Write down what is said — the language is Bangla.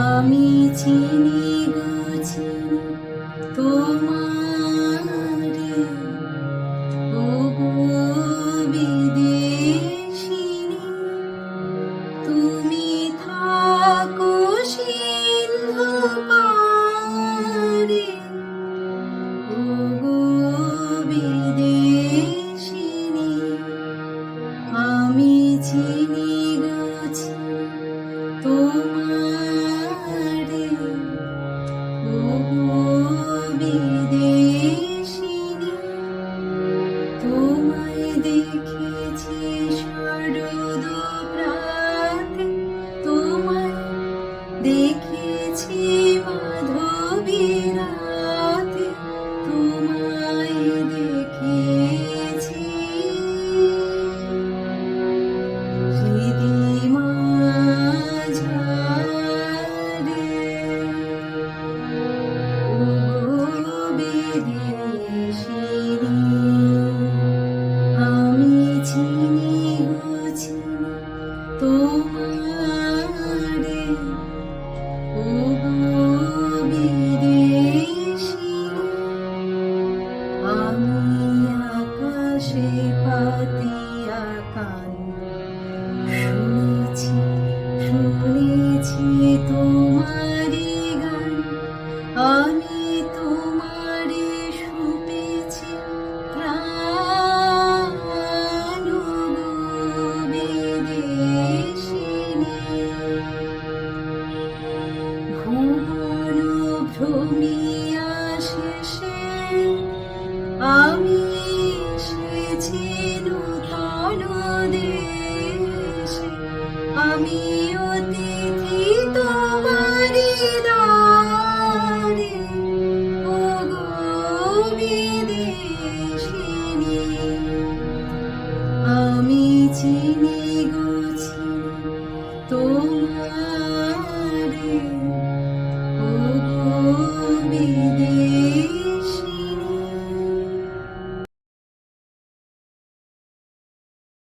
আমি চিনি গো চিনি। আমি চিনি গো চিনি তোমারে ওগো বিদেশিনী। তোমায় দেখেছি শারদ প্রাতে। তোমায় দেখেছি মাধবী রাতে। তোমায় আমি আকাশে পাতিয়া কান শুনেছি শুনেছি তোমারি গান। আমি তোমারে শুনেছি প্রাণ বিদেশিনী ভুবন ভ্রমিয়া আমি অতিথি তোমারি দারে ও গো বিদেশে